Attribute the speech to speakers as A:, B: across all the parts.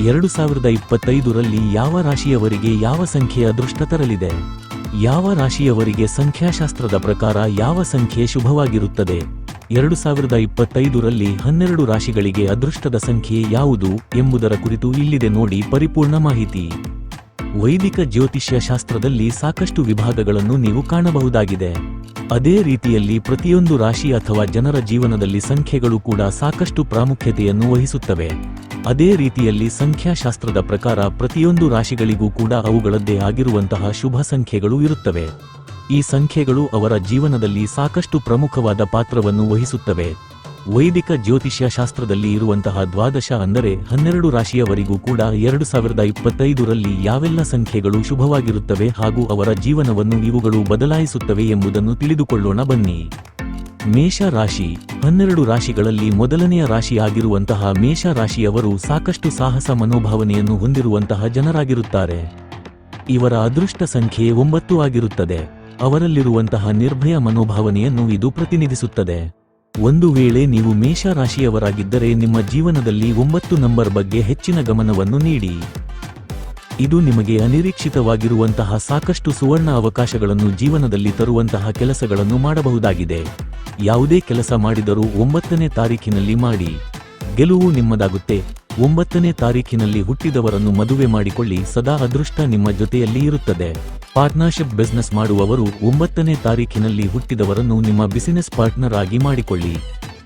A: ಎರಡು ಸಾವಿರದ ಇಪ್ಪತ್ತೈದರಲ್ಲಿ ಯಾವ ರಾಶಿಯವರಿಗೆ ಯಾವ ಸಂಖ್ಯೆ ಅದೃಷ್ಟ ತರಲಿದೆ? ಯಾವ ರಾಶಿಯವರಿಗೆ ಸಂಖ್ಯಾಶಾಸ್ತ್ರದ ಪ್ರಕಾರ ಯಾವ ಸಂಖ್ಯೆ ಶುಭವಾಗಿರುತ್ತದೆ? ಎರಡು ಸಾವಿರದ ಇಪ್ಪತ್ತೈದರಲ್ಲಿ ಹನ್ನೆರಡು ರಾಶಿಗಳಿಗೆ ಅದೃಷ್ಟದ ಸಂಖ್ಯೆ ಯಾವುದು ಎಂಬುದರ ಕುರಿತು ಇಲ್ಲಿದೆ ನೋಡಿ ಪರಿಪೂರ್ಣ ಮಾಹಿತಿ. ವೈದಿಕ ಜ್ಯೋತಿಷ್ಯ ಶಾಸ್ತ್ರದಲ್ಲಿ ಸಾಕಷ್ಟು ವಿಭಾಗಗಳನ್ನು ನೀವು ಕಾಣಬಹುದಾಗಿದೆ. ಅದೇ ರೀತಿಯಲ್ಲಿ ಪ್ರತಿಯೊಂದು ರಾಶಿ ಅಥವಾ ಜನರ ಜೀವನದಲ್ಲಿ ಸಂಖ್ಯೆಗಳು ಕೂಡ ಸಾಕಷ್ಟು ಪ್ರಾಮುಖ್ಯತೆಯನ್ನು ವಹಿಸುತ್ತವೆ. ಅದೇ ರೀತಿಯಲ್ಲಿ ಸಂಖ್ಯಾಶಾಸ್ತ್ರದ ಪ್ರಕಾರ ಪ್ರತಿಯೊಂದು ರಾಶಿಗಳಿಗೂ ಕೂಡ ಅವುಗಳದ್ದೇ ಆಗಿರುವಂತಹ ಶುಭ ಸಂಖ್ಯೆಗಳು ಇರುತ್ತವೆ. ಈ ಸಂಖ್ಯೆಗಳು ಅವರ ಜೀವನದಲ್ಲಿ ಸಾಕಷ್ಟು ಪ್ರಮುಖವಾದ ಪಾತ್ರವನ್ನು ವಹಿಸುತ್ತವೆ. ವೈದಿಕ ಜ್ಯೋತಿಷ್ಯ ಶಾಸ್ತ್ರದಲ್ಲಿ ಇರುವಂತಹ ದ್ವಾದಶ ಅಂದರೆ ಹನ್ನೆರಡು ರಾಶಿಯವರಿಗೂ ಕೂಡ ಎರಡು ಸಾವಿರದ ಇಪ್ಪತ್ತೈದರಲ್ಲಿ ಯಾವೆಲ್ಲ ಸಂಖ್ಯೆಗಳು ಶುಭವಾಗಿರುತ್ತವೆ ಹಾಗೂ ಅವರ ಜೀವನವನ್ನು ಇವುಗಳು ಬದಲಾಯಿಸುತ್ತವೆ ಎಂಬುದನ್ನು ತಿಳಿದುಕೊಳ್ಳೋಣ ಬನ್ನಿ. ಮೇಷ ರಾಶಿ, ಹನ್ನೆರಡು ರಾಶಿಗಳಲ್ಲಿ ಮೊದಲನೆಯ ರಾಶಿಯಾಗಿರುವಂತಹ ಮೇಷ ರಾಶಿಯವರು ಸಾಕಷ್ಟು ಸಾಹಸ ಮನೋಭಾವನೆಯನ್ನು ಹೊಂದಿರುವಂತಹ ಜನರಾಗಿರುತ್ತಾರೆ. ಇವರ ಅದೃಷ್ಟ ಸಂಖ್ಯೆ ಒಂಬತ್ತು ಆಗಿರುತ್ತದೆ. ಅವರಲ್ಲಿರುವಂತಹ ನಿರ್ಭಯ ಮನೋಭಾವನೆಯನ್ನು ಇದು ಪ್ರತಿನಿಧಿಸುತ್ತದೆ. ಒಂದು ವೇಳೆ ನೀವು ಮೇಷ ರಾಶಿಯವರಾಗಿದ್ದರೆ ನಿಮ್ಮ ಜೀವನದಲ್ಲಿ ಒಂಬತ್ತು ನಂಬರ್ ಬಗ್ಗೆ ಹೆಚ್ಚಿನ ಗಮನವನ್ನು ನೀಡಿ. ಇದು ನಿಮಗೆ ಅನಿರೀಕ್ಷಿತವಾಗಿರುವಂತಹ ಸಾಕಷ್ಟು ಸುವರ್ಣ ಅವಕಾಶಗಳನ್ನು ಜೀವನದಲ್ಲಿ ತರುವಂತಹ ಕೆಲಸಗಳನ್ನು ಮಾಡಬಹುದಾಗಿದೆ. ಯಾವುದೇ ಕೆಲಸ ಮಾಡಿದರೂ ಒಂಬತ್ತನೇ ತಾರೀಖಿನಲ್ಲಿ ಮಾಡಿ. ಗೆಲುವು ನಿಮ್ಮದಾಗುತ್ತೆ. ಒಂಬತ್ತನೇ ತಾರೀಖಿನಲ್ಲಿ ಹುಟ್ಟಿದವರನ್ನು ಮದುವೆ ಮಾಡಿಕೊಳ್ಳಿ, ಸದಾ ಅದೃಷ್ಟ ನಿಮ್ಮ ಜೊತೆಯಲ್ಲಿ ಇರುತ್ತದೆ. ಪಾರ್ಟ್ನರ್ಶಿಪ್ ಬಿಸ್ನೆಸ್ ಮಾಡುವವರು ಒಂಬತ್ತನೇ ತಾರೀಖಿನಲ್ಲಿ ಹುಟ್ಟಿದವರನ್ನು ನಿಮ್ಮ ಬಿಸಿನೆಸ್ ಪಾರ್ಟ್ನರ್ ಆಗಿ ಮಾಡಿಕೊಳ್ಳಿ.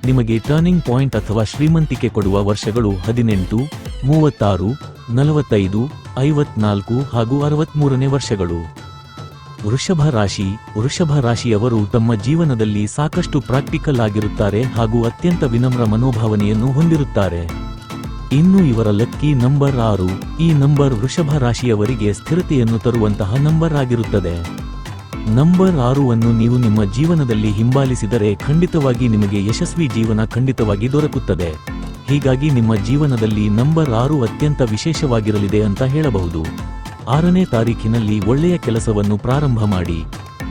A: ನಿಮಗೆ ಟರ್ನಿಂಗ್ ಪಾಯಿಂಟ್ ಅಥವಾ ಶ್ರೀಮಂತಿಕೆ ಕೊಡುವ ವರ್ಷಗಳು ಹದಿನೆಂಟು, ಮೂವತ್ತಾರು ನಲವತ್ತೈದು, ಐವತ್ನಾಲ್ಕು ಹಾಗೂ ಅರವತ್ಮೂರನೇ ವರ್ಷಗಳು. ವೃಷಭ ರಾಶಿ, ವೃಷಭ ರಾಶಿಯವರು ತಮ್ಮ ಜೀವನದಲ್ಲಿ ಸಾಕಷ್ಟು ಪ್ರಾಕ್ಟಿಕಲ್ ಆಗಿರುತ್ತಾರೆ ಹಾಗೂ ಅತ್ಯಂತ ವಿನಮ್ರ ಮನೋಭಾವನೆಯನ್ನು ಹೊಂದಿರುತ್ತಾರೆ. ಇನ್ನು ಇವರ ಲಕ್ಕಿ ನಂಬರ್ ಆರು, ಈ ನಂಬರ್ ವೃಷಭ ರಾಶಿಯವರಿಗೆ ಸ್ಥಿರತೆಯನ್ನು ತರುವಂತಹ ನಂಬರ್ ಆಗಿರುತ್ತದೆ. ನಂಬರ್ ಆರು ಅನ್ನು ನೀವು ನಿಮ್ಮ ಜೀವನದಲ್ಲಿ ಹಿಂಬಾಲಿಸಿದರೆ ಖಂಡಿತವಾಗಿ ನಿಮಗೆ ಯಶಸ್ವಿ ಜೀವನ ಖಂಡಿತವಾಗಿ ದೊರಕುತ್ತದೆ. ಹೀಗಾಗಿ ನಿಮ್ಮ ಜೀವನದಲ್ಲಿ ನಂಬರ್ ಆರು ಅತ್ಯಂತ ವಿಶೇಷವಾಗಿರಲಿದೆ ಅಂತ ಹೇಳಬಹುದು. ಆರನೇ ತಾರೀಖಿನಲ್ಲಿ ಒಳ್ಳೆಯ ಕೆಲಸವನ್ನು ಪ್ರಾರಂಭ ಮಾಡಿ.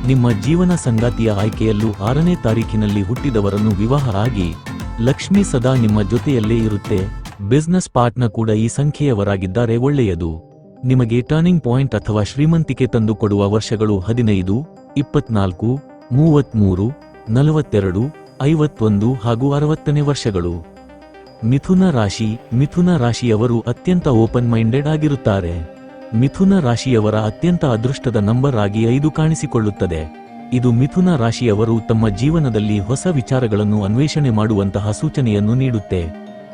A: ನಿಮ್ಮ ಜೀವನ ಸಂಗಾತಿಯ ಆಯ್ಕೆಯಲ್ಲೂ ಆರನೇ ತಾರೀಖಿನಲ್ಲಿ ಹುಟ್ಟಿದವರನ್ನು ವಿವಾಹ ಆಗಿ. ಲಕ್ಷ್ಮಿ ಸದಾ ನಿಮ್ಮ ಜೊತೆಯಲ್ಲೇ ಇರುತ್ತೆ. ಬಿಸ್ನೆಸ್ ಪಾರ್ಟ್ನ ಕೂಡ ಈ ಸಂಖ್ಯೆಯವರಾಗಿದ್ದಾರೆ ಒಳ್ಳೆಯದು. ನಿಮಗೆ ಟರ್ನಿಂಗ್ ಪಾಯಿಂಟ್ ಅಥವಾ ಶ್ರೀಮಂತಿಕೆ ತಂದುಕೊಡುವ ವರ್ಷಗಳು ಹದಿನೈದು, ಇಪ್ಪತ್ನಾಲ್ಕು, ಮೂವತ್ಮೂರು, ನಲವತ್ತೆರಡು, ಐವತ್ತೊಂದು ಹಾಗೂ ಅರವತ್ತನೇ ವರ್ಷಗಳು. ಮಿಥುನ ರಾಶಿ, ಮಿಥುನ ರಾಶಿಯವರು ಅತ್ಯಂತ ಓಪನ್ ಮೈಂಡೆಡ್ ಆಗಿರುತ್ತಾರೆ. ಮಿಥುನ ರಾಶಿಯವರ ಅತ್ಯಂತ ಅದೃಷ್ಟದ ನಂಬರ್ ಆಗಿ ಐದು ಕಾಣಿಸಿಕೊಳ್ಳುತ್ತದೆ. ಇದು ಮಿಥುನ ರಾಶಿಯವರು ತಮ್ಮ ಜೀವನದಲ್ಲಿ ಹೊಸ ವಿಚಾರಗಳನ್ನು ಅನ್ವೇಷಣೆ ಮಾಡುವಂತಹ ಸೂಚನೆಯನ್ನು ನೀಡುತ್ತೆ.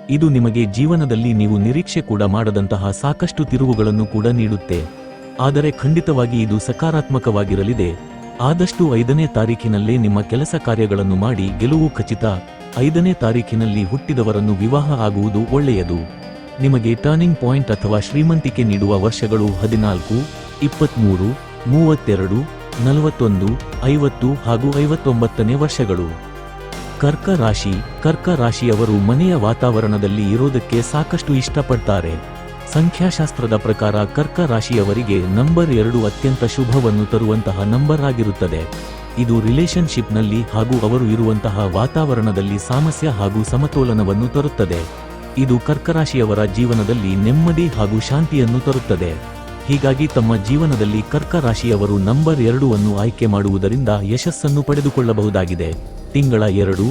A: ಇದು ನಿಮಗೆ ಜೀವನದಲ್ಲಿ ನೀವು ನಿರೀಕ್ಷೆ ಕೂಡ ಮಾಡದಂತಹ ಸಾಕಷ್ಟು ತಿರುವುಗಳನ್ನು ಕೂಡ ನೀಡುತ್ತೆ. ಆದರೆ ಖಂಡಿತವಾಗಿ ಇದು ಸಕಾರಾತ್ಮಕವಾಗಿರಲಿದೆ. ಆದಷ್ಟು ಐದನೇ ತಾರೀಖಿನಲ್ಲೇ ನಿಮ್ಮ ಕೆಲಸ ಕಾರ್ಯಗಳನ್ನು ಮಾಡಿ ಗೆಲುವು ಖಚಿತ. ಐದನೇ ತಾರೀಖಿನಲ್ಲಿ ಹುಟ್ಟಿದವರನ್ನು ವಿವಾಹ ಆಗುವುದು ಒಳ್ಳೆಯದು. ನಿಮಗೆ ಟರ್ನಿಂಗ್ ಪಾಯಿಂಟ್ ಅಥವಾ ಶ್ರೀಮಂತಿಕೆ ನೀಡುವ ವರ್ಷಗಳು ಹದಿನಾಲ್ಕು, ಇಪ್ಪತ್ಮೂರು, ಮೂವತ್ತೆರಡು, ನಲವತ್ತೊಂದು, ಐವತ್ತು ಹಾಗೂ ಐವತ್ತೊಂಬತ್ತನೇ ವರ್ಷಗಳು. ಕರ್ಕ ರಾಶಿ, ಕರ್ಕ ರಾಶಿಯವರು ಮನೆಯ ವಾತಾವರಣದಲ್ಲಿ ಇರೋದಕ್ಕೆ ಸಾಕಷ್ಟು ಇಷ್ಟಪಡ್ತಾರೆ. ಸಂಖ್ಯಾಶಾಸ್ತ್ರದ ಪ್ರಕಾರ ಕರ್ಕ ರಾಶಿಯವರಿಗೆ ನಂಬರ್ ಎರಡು ಅತ್ಯಂತ ಶುಭವನ್ನು ತರುವಂತಹ ನಂಬರ್ ಆಗಿರುತ್ತದೆ. ಇದು ರಿಲೇಶನ್ಶಿಪ್ನಲ್ಲಿ ಹಾಗೂ ಅವರು ಇರುವಂತಹ ವಾತಾವರಣದಲ್ಲಿ ಸಾಮಸ್ಯ ಹಾಗೂ ಸಮತೋಲನವನ್ನು ತರುತ್ತದೆ. ಇದು ಕರ್ಕರಾಶಿಯವರ ಜೀವನದಲ್ಲಿ ನೆಮ್ಮದಿ ಹಾಗೂ ಶಾಂತಿಯನ್ನು ತರುತ್ತದೆ. ಹೀಗಾಗಿ ತಮ್ಮ ಜೀವನದಲ್ಲಿ ಕರ್ಕರಾಶಿಯವರು ನಂಬರ್ ಎರಡು ಅನ್ನು ಆಯ್ಕೆ ಮಾಡುವುದರಿಂದ ಯಶಸ್ಸನ್ನು ಪಡೆದುಕೊಳ್ಳಬಹುದಾಗಿದೆ. ತಿಂಗಳ ಎರಡು,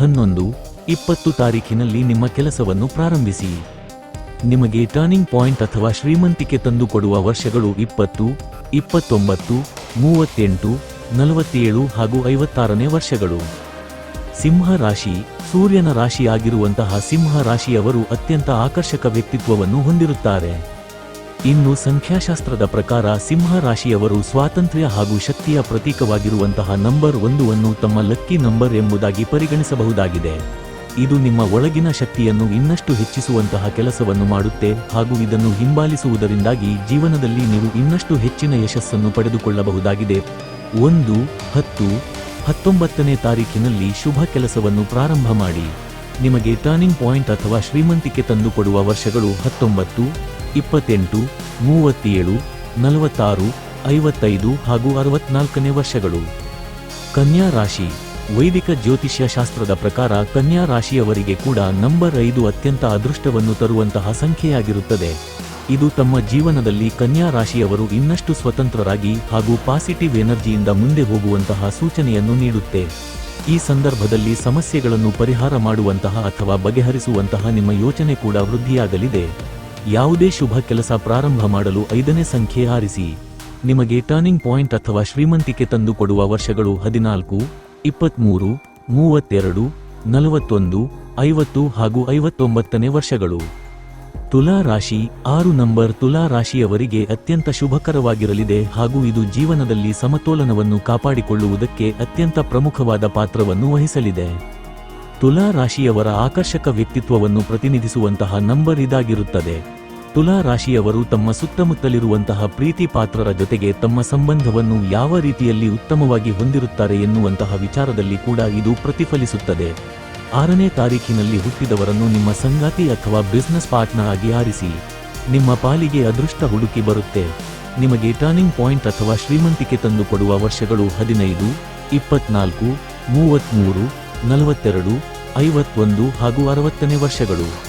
A: ಹನ್ನೊಂದು, ಇಪ್ಪತ್ತು ತಾರೀಖಿನಲ್ಲಿ ನಿಮ್ಮ ಕೆಲಸವನ್ನು ಪ್ರಾರಂಭಿಸಿ. ನಿಮಗೆ ಟರ್ನಿಂಗ್ ಪಾಯಿಂಟ್ ಅಥವಾ ಶ್ರೀಮಂತಿಕೆ ತಂದುಕೊಡುವ ವರ್ಷಗಳು ಇಪ್ಪತ್ತು, ಇಪ್ಪತ್ತೊಂಬತ್ತು, ಮೂವತ್ತೆಂಟು ನಲವತ್ತೇಳು ಹಾಗೂ ಐವತ್ತಾರನೇ ವರ್ಷಗಳು. ಸಿಂಹ ರಾಶಿ, ಸೂರ್ಯನ ರಾಶಿಯಾಗಿರುವಂತಹ ಸಿಂಹ ರಾಶಿಯವರು ಅತ್ಯಂತ ಆಕರ್ಷಕ ವ್ಯಕ್ತಿತ್ವವನ್ನು ಹೊಂದಿರುತ್ತಾರೆ. ಇನ್ನು ಸಂಖ್ಯಾಶಾಸ್ತ್ರದ ಪ್ರಕಾರ ಸಿಂಹ ರಾಶಿಯವರು ಸ್ವಾತಂತ್ರ್ಯ ಹಾಗೂ ಶಕ್ತಿಯ ಪ್ರತೀಕವಾಗಿರುವಂತಹ ನಂಬರ್ ಒಂದುವನ್ನು ತಮ್ಮ ಲಕ್ಕಿ ನಂಬರ್ ಎಂಬುದಾಗಿ ಪರಿಗಣಿಸಬಹುದಾಗಿದೆ. ಇದು ನಿಮ್ಮ ಒಳಗಿನ ಶಕ್ತಿಯನ್ನು ಇನ್ನಷ್ಟು ಹೆಚ್ಚಿಸುವಂತಹ ಕೆಲಸವನ್ನು ಮಾಡುತ್ತೆ ಹಾಗೂ ಇದನ್ನು ಹಿಂಬಾಲಿಸುವುದರಿಂದಾಗಿ ಜೀವನದಲ್ಲಿ ನೀವು ಇನ್ನಷ್ಟು ಹೆಚ್ಚಿನ ಯಶಸ್ಸನ್ನು ಪಡೆದುಕೊಳ್ಳಬಹುದಾಗಿದೆ. ಒಂದು, ಹತ್ತು, ಹತ್ತೊಂಬತ್ತನೇ ತಾರೀಖಿನಲ್ಲಿ ಶುಭ ಕೆಲಸವನ್ನು ಪ್ರಾರಂಭ ಮಾಡಿ. ನಿಮಗೆ ಟರ್ನಿಂಗ್ ಪಾಯಿಂಟ್ ಅಥವಾ ಶ್ರೀಮಂತಿಕೆ ತಂದುಕೊಡುವ ವರ್ಷಗಳು ಹತ್ತೊಂಬತ್ತು, ಇಪ್ಪತ್ತೆಂಟು, ಮೂವತ್ತೇಳು, ನಲವತ್ತಾರು, ಐವತ್ತೈದು ಹಾಗೂ ಅರವತ್ನಾಲ್ಕನೇ ವರ್ಷಗಳು. ಕನ್ಯಾ ರಾಶಿ, ವೈದಿಕ ಜ್ಯೋತಿಷ್ಯ ಶಾಸ್ತ್ರದ ಪ್ರಕಾರ ಕನ್ಯಾ ರಾಶಿಯವರಿಗೆ ಕೂಡ ನಂಬರ್ ಐದು ಅತ್ಯಂತ ಅದೃಷ್ಟವನ್ನು ತರುವಂತಹ ಸಂಖ್ಯೆಯಾಗಿರುತ್ತದೆ. ಇದು ತಮ್ಮ ಜೀವನದಲ್ಲಿ ಕನ್ಯಾ ರಾಶಿಯವರು ಇನ್ನಷ್ಟು ಸ್ವತಂತ್ರರಾಗಿ ಹಾಗೂ ಪಾಸಿಟಿವ್ ಎನರ್ಜಿಯಿಂದ ಮುಂದೆ ಹೋಗುವಂತಹ ಸೂಚನೆಯನ್ನು ನೀಡುತ್ತೆ. ಈ ಸಂದರ್ಭದಲ್ಲಿ ಸಮಸ್ಯೆಗಳನ್ನು ಪರಿಹಾರ ಮಾಡುವಂತಹ ಅಥವಾ ಬಗೆಹರಿಸುವಂತಹ ನಿಮ್ಮ ಯೋಚನೆ ಕೂಡ ವೃದ್ಧಿಯಾಗಲಿದೆ. ಯಾವುದೇ ಶುಭ ಕೆಲಸ ಪ್ರಾರಂಭ ಮಾಡಲು ಐದನೇ ಸಂಖ್ಯೆ ಆರಿಸಿ ನಿಮಗೆ ಟರ್ನಿಂಗ್ ಪಾಯಿಂಟ್ ಅಥವಾ ಶ್ರೀಮಂತಿಕೆ ತಂದುಕೊಡುವ ವರ್ಷಗಳು ಹದಿನಾಲ್ಕು, ಇಪ್ಪತ್ಮೂರು, ಮೂವತ್ತೆರಡು, ನಲವತ್ತೊಂದು, ಐವತ್ತು ಹಾಗೂ ಐವತ್ತೊಂಬತ್ತನೇ ವರ್ಷಗಳು. ತುಲಾ ರಾಶಿ ಆರು ನಂಬರ್ ತುಲಾ ರಾಶಿಯವರಿಗೆ ಅತ್ಯಂತ ಶುಭಕರವಾಗಿರಲಿದೆ ಹಾಗೂ ಇದು ಜೀವನದಲ್ಲಿ ಸಮತೋಲನವನ್ನು ಕಾಪಾಡಿಕೊಳ್ಳುವುದಕ್ಕೆ ಅತ್ಯಂತ ಪ್ರಮುಖವಾದ ಪಾತ್ರವನ್ನು ವಹಿಸಲಿದೆ. ತುಲಾ ರಾಶಿಯವರ ಆಕರ್ಷಕ ವ್ಯಕ್ತಿತ್ವವನ್ನು ಪ್ರತಿನಿಧಿಸುವಂತಹ ನಂಬರ್ ಇದಾಗಿರುತ್ತದೆ. ತುಲಾ ರಾಶಿಯವರು ತಮ್ಮ ಸುತ್ತಮುತ್ತಲಿರುವಂತಹ ಪ್ರೀತಿ ಪಾತ್ರರ ಜೊತೆಗೆ ತಮ್ಮ ಸಂಬಂಧವನ್ನು ಯಾವ ರೀತಿಯಲ್ಲಿ ಉತ್ತಮವಾಗಿ ಹೊಂದಿರುತ್ತಾರೆ ಎನ್ನುವಂತಹ ವಿಚಾರದಲ್ಲಿ ಕೂಡ ಇದು ಪ್ರತಿಫಲಿಸುತ್ತದೆ. ಆರನೇ ತಾರೀಖಿನಲ್ಲಿ ಹುಟ್ಟಿದವರನ್ನು ನಿಮ್ಮ ಸಂಗಾತಿ ಅಥವಾ ಬಿಸ್ನೆಸ್ ಪಾರ್ಟ್ನರ್ ಆಗಿ ಆರಿಸಿ. ನಿಮ್ಮ ಪಾಲಿಗೆ ಅದೃಷ್ಟ ಹುಡುಕಿ ಬರುತ್ತೆ. ನಿಮಗೆ ಟರ್ನಿಂಗ್ ಪಾಯಿಂಟ್ ಅಥವಾ ಶ್ರೀಮಂತಿಕೆ ತಂದುಕೊಡುವ ವರ್ಷಗಳು ಹದಿನೈದು, ಇಪ್ಪತ್ನಾಲ್ಕು ಮೂವತ್ತ್ಮೂರು ನಲವತ್ತೆರಡು, ಐವತ್ತೊಂದು ಹಾಗೂ ಅರವತ್ತನೇ ವರ್ಷಗಳು.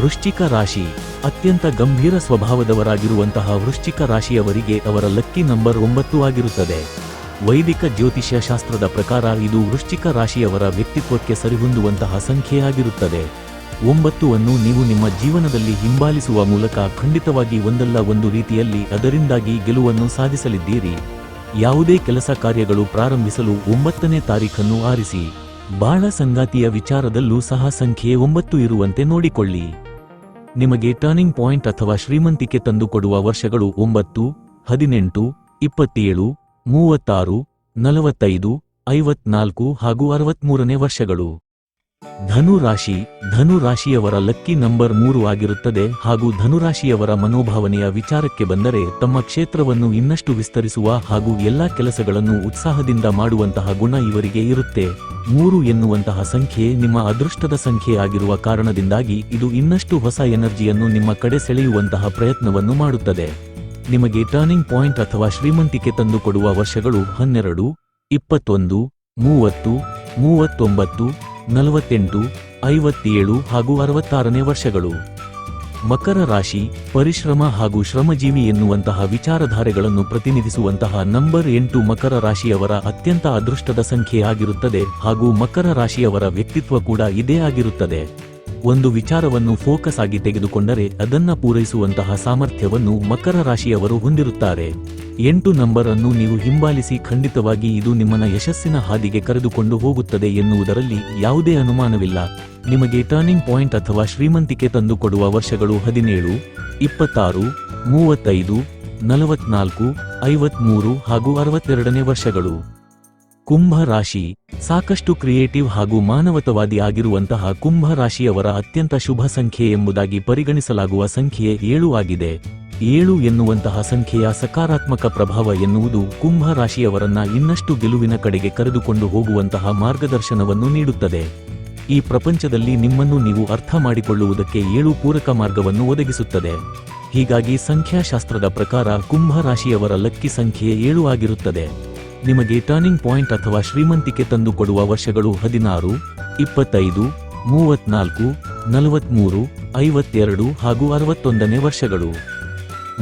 A: ವೃಶ್ಚಿಕ ರಾಶಿ. ಅತ್ಯಂತ ಗಂಭೀರ ಸ್ವಭಾವದವರಾಗಿರುವಂತಹ ವೃಶ್ಚಿಕ ರಾಶಿಯವರಿಗೆ ಅವರ ಲಕ್ಕಿ ನಂಬರ್ ಒಂಬತ್ತು ಆಗಿರುತ್ತದೆ. ವೈದಿಕ ಜ್ಯೋತಿಷ್ಯ ಶಾಸ್ತ್ರದ ಪ್ರಕಾರ ಇದು ವೃಶ್ಚಿಕ ರಾಶಿಯವರ ವ್ಯಕ್ತಿತ್ವಕ್ಕೆ ಸರಿಹೊಂದುವಂತಹ ಸಂಖ್ಯೆಯಾಗಿರುತ್ತದೆ. ಒಂಬತ್ತು ಅನ್ನು ನೀವು ನಿಮ್ಮ ಜೀವನದಲ್ಲಿ ಹಿಂಬಾಲಿಸುವ ಮೂಲಕ ಖಂಡಿತವಾಗಿ ಒಂದಲ್ಲ ಒಂದು ರೀತಿಯಲ್ಲಿ ಅದರಿಂದಾಗಿ ಗೆಲುವನ್ನು ಸಾಧಿಸಲಿದ್ದೀರಿ. ಯಾವುದೇ ಕೆಲಸ ಕಾರ್ಯಗಳು ಪ್ರಾರಂಭಿಸಲು ಒಂಬತ್ತನೇ ತಾರೀಖನ್ನು ಆರಿಸಿ. ಬಾಳ ಸಂಗಾತಿಯ ವಿಚಾರದಲ್ಲೂ ಸಹ ಸಂಖ್ಯೆ ಒಂಬತ್ತು ಇರುವಂತೆ ನೋಡಿಕೊಳ್ಳಿ. ನಿಮಗೆ ಟರ್ನಿಂಗ್ ಪಾಯಿಂಟ್ ಅಥವಾ ಶ್ರೀಮಂತಿಕೆ ತಂದುಕೊಡುವ ವರ್ಷಗಳು ಒಂಬತ್ತು, ಹದಿನೆಂಟು, ಇಪ್ಪತ್ತೇಳು ಮೂವತ್ತಾರು, ನಲವತ್ತೈದು, ಐವತ್ನಾಲ್ಕು ಹಾಗೂ ಅರವತ್ಮೂರನೇ ವರ್ಷಗಳು. ಧನು ರಾಶಿ ಧನು ರಾಶಿಯವರ ಲಕ್ಕಿ ನಂಬರ್ ಮೂರು ಆಗಿರುತ್ತದೆ ಹಾಗೂ ಧನುರಾಶಿಯವರ ಮನೋಭಾವನೆಯ ವಿಚಾರಕ್ಕೆ ಬಂದರೆ ತಮ್ಮ ಕ್ಷೇತ್ರವನ್ನು ಇನ್ನಷ್ಟು ವಿಸ್ತರಿಸುವ ಹಾಗೂ ಎಲ್ಲಾ ಕೆಲಸಗಳನ್ನು ಉತ್ಸಾಹದಿಂದ ಮಾಡುವಂತಹ ಗುಣ ಇವರಿಗೆ ಇರುತ್ತೆ. ಮೂರು ಎನ್ನುವಂತಹ ಸಂಖ್ಯೆ ನಿಮ್ಮ ಅದೃಷ್ಟದ ಸಂಖ್ಯೆ ಆಗಿರುವ ಕಾರಣದಿಂದಾಗಿ ಇದು ಇನ್ನಷ್ಟು ಹೊಸ ಎನರ್ಜಿಯನ್ನು ನಿಮ್ಮ ಕಡೆ ಸೆಳೆಯುವಂತಹ ಪ್ರಯತ್ನವನ್ನು ಮಾಡುತ್ತದೆ. ನಿಮಗೆ ಟರ್ನಿಂಗ್ ಪಾಯಿಂಟ್ ಅಥವಾ ಶ್ರೀಮಂತಿಕೆ ತಂದುಕೊಡುವ ವರ್ಷಗಳು ಹನ್ನೆರಡು, ಇಪ್ಪತ್ತೊಂದು, ಮೂವತ್ತು, ಮೂವತ್ತೊಂಬತ್ತು, ನಲವತ್ತೆಂಟು, ಐವತ್ತೇಳು ಹಾಗೂ ಅರವತ್ತಾರನೇ ವರ್ಷಗಳು. ಮಕರ ರಾಶಿ, ಪರಿಶ್ರಮ ಹಾಗೂ ಶ್ರಮಜೀವಿ ಎನ್ನುವಂತಹ ವಿಚಾರಧಾರೆಗಳನ್ನು ಪ್ರತಿನಿಧಿಸುವಂತಹ ನಂಬರ್ ಎಂಟು ಮಕರ ರಾಶಿಯವರ ಅತ್ಯಂತ ಅದೃಷ್ಟದ ಸಂಖ್ಯೆಯಾಗಿರುತ್ತದೆ ಹಾಗೂ ಮಕರ ರಾಶಿಯವರ ವ್ಯಕ್ತಿತ್ವ ಕೂಡ ಇದೇ ಆಗಿರುತ್ತದೆ. ಒಂದು ವಿಚಾರವನ್ನು ಫೋಕಸ್ ಆಗಿ ತೆಗೆದುಕೊಂಡರೆ ಅದನ್ನ ಪೂರೈಸುವಂತಹ ಸಾಮರ್ಥ್ಯವನ್ನು ಮಕರ ರಾಶಿಯವರು ಹೊಂದಿರುತ್ತಾರೆ. ಎಂಟು ನಂಬರ್ ಅನ್ನು ನೀವು ಹಿಂಬಾಲಿಸಿ ಖಂಡಿತವಾಗಿ ಇದು ನಿಮ್ಮನ ಯಶಸ್ಸಿನ ಹಾದಿಗೆ ಕರೆದುಕೊಂಡು ಹೋಗುತ್ತದೆ ಎನ್ನುವುದರಲ್ಲಿ ಯಾವುದೇ ಅನುಮಾನವಿಲ್ಲ. ನಿಮಗೆ ಟರ್ನಿಂಗ್ ಪಾಯಿಂಟ್ ಅಥವಾ ಶ್ರೀಮಂತಿಕೆ ತಂದುಕೊಡುವ ವರ್ಷಗಳು ಹದಿನೇಳು, ಇಪ್ಪತ್ತಾರು, ಮೂವತ್ತೈದು, ನಲವತ್ನಾಲ್ಕು, ಐವತ್ಮೂರು ಹಾಗೂ ಅರವತ್ತೆರಡನೇ ವರ್ಷಗಳು. ಕುಂಭ ರಾಶಿ ಸಾಕಷ್ಟು ಕ್ರಿಯೇಟಿವ್ ಹಾಗೂ ಮಾನವತವಾದಿ ಆಗಿರುವಂತಹ ಕುಂಭ ರಾಶಿಯವರ ಅತ್ಯಂತ ಶುಭ ಸಂಖ್ಯೆ ಎಂಬುದಾಗಿ ಪರಿಗಣಿಸಲಾಗುವ ಸಂಖ್ಯೆ ಏಳು ಆಗಿದೆ. ಏಳು ಎನ್ನುವಂತಹ ಸಂಖ್ಯೆಯ ಸಕಾರಾತ್ಮಕ ಪ್ರಭಾವ ಎನ್ನುವುದು ಕುಂಭ ರಾಶಿಯವರನ್ನ ಇನ್ನಷ್ಟು ಗೆಲುವಿನ ಕಡೆಗೆ ಕರೆದುಕೊಂಡು ಹೋಗುವಂತಹ ಮಾರ್ಗದರ್ಶನವನ್ನು ನೀಡುತ್ತದೆ. ಈ ಪ್ರಪಂಚದಲ್ಲಿ ನಿಮ್ಮನ್ನು ನೀವು ಅರ್ಥ ಮಾಡಿಕೊಳ್ಳುವುದಕ್ಕೆ ಏಳು ಪೂರಕ ಮಾರ್ಗವನ್ನು ಒದಗಿಸುತ್ತದೆ. ಹೀಗಾಗಿ ಸಂಖ್ಯಾಶಾಸ್ತ್ರದ ಪ್ರಕಾರ ಕುಂಭ ರಾಶಿಯವರ ಲಕ್ಕಿ ಸಂಖ್ಯೆ ಏಳು ಆಗಿರುತ್ತದೆ. ನಿಮಗೆ ಟರ್ನಿಂಗ್ ಪಾಯಿಂಟ್ ಅಥವಾ ಶ್ರೀಮಂತಿಕೆ ತಂದುಕೊಡುವ ವರ್ಷಗಳು ಹದಿನಾರು, ಇಪ್ಪತ್ತೈದು, ಮೂವತ್ನಾಲ್ಕು, ನಲವತ್ಮೂರು, ಐವತ್ತೆರಡು ಹಾಗೂ ಅರವತ್ತೊಂದನೇ ವರ್ಷಗಳು.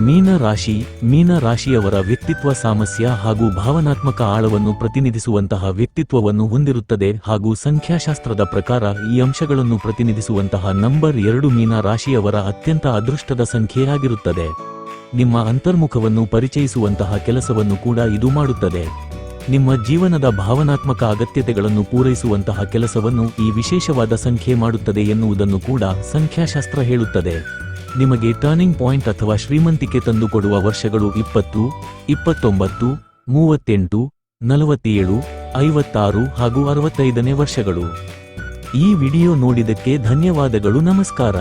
A: ಮೀನ ರಾಶಿ, ಮೀನ ರಾಶಿಯವರ ವ್ಯಕ್ತಿತ್ವ ಸಾಮಸ್ಯ ಹಾಗೂ ಭಾವನಾತ್ಮಕ ಆಳವನ್ನು ಪ್ರತಿನಿಧಿಸುವಂತಹ ವ್ಯಕ್ತಿತ್ವವನ್ನು ಹೊಂದಿರುತ್ತದೆ ಹಾಗೂ ಸಂಖ್ಯಾಶಾಸ್ತ್ರದ ಪ್ರಕಾರ ಈ ಅಂಶಗಳನ್ನು ಪ್ರತಿನಿಧಿಸುವಂತಹ ನಂಬರ್ ಎರಡು ಮೀನ ರಾಶಿಯವರ ಅತ್ಯಂತ ಅದೃಷ್ಟದ ಸಂಖ್ಯೆಯಾಗಿರುತ್ತದೆ. ನಿಮ್ಮ ಅಂತರ್ಮುಖವನ್ನು ಪರಿಚಯಿಸುವಂತಹ ಕೆಲಸವನ್ನು ಕೂಡ ಇದು ಮಾಡುತ್ತದೆ. ನಿಮ್ಮ ಜೀವನದ ಭಾವನಾತ್ಮಕ ಅಗತ್ಯತೆಗಳನ್ನು ಪೂರೈಸುವಂತಹ ಕೆಲಸವನ್ನು ಈ ವಿಶೇಷವಾದ ಸಂಖ್ಯೆ ಮಾಡುತ್ತದೆ ಎನ್ನುವುದನ್ನು ಕೂಡ ಸಂಖ್ಯಾಶಾಸ್ತ್ರ ಹೇಳುತ್ತದೆ. ನಿಮಗೆ ಟರ್ನಿಂಗ್ ಪಾಯಿಂಟ್ ಅಥವಾ ಶ್ರೀಮಂತಿಕೆ ತಂದುಕೊಡುವ ವರ್ಷಗಳು ಇಪ್ಪತ್ತು, ಇಪ್ಪತ್ತೊಂಬತ್ತು, ಮೂವತ್ತೆಂಟು, ನಲವತ್ತೇಳು, ಐವತ್ತಾರು ಹಾಗೂ ಅರವತ್ತೈದನೇ ವರ್ಷಗಳು. ಈ ವಿಡಿಯೋ ನೋಡಿದಕ್ಕೆ ಧನ್ಯವಾದಗಳು ನಮಸ್ಕಾರ.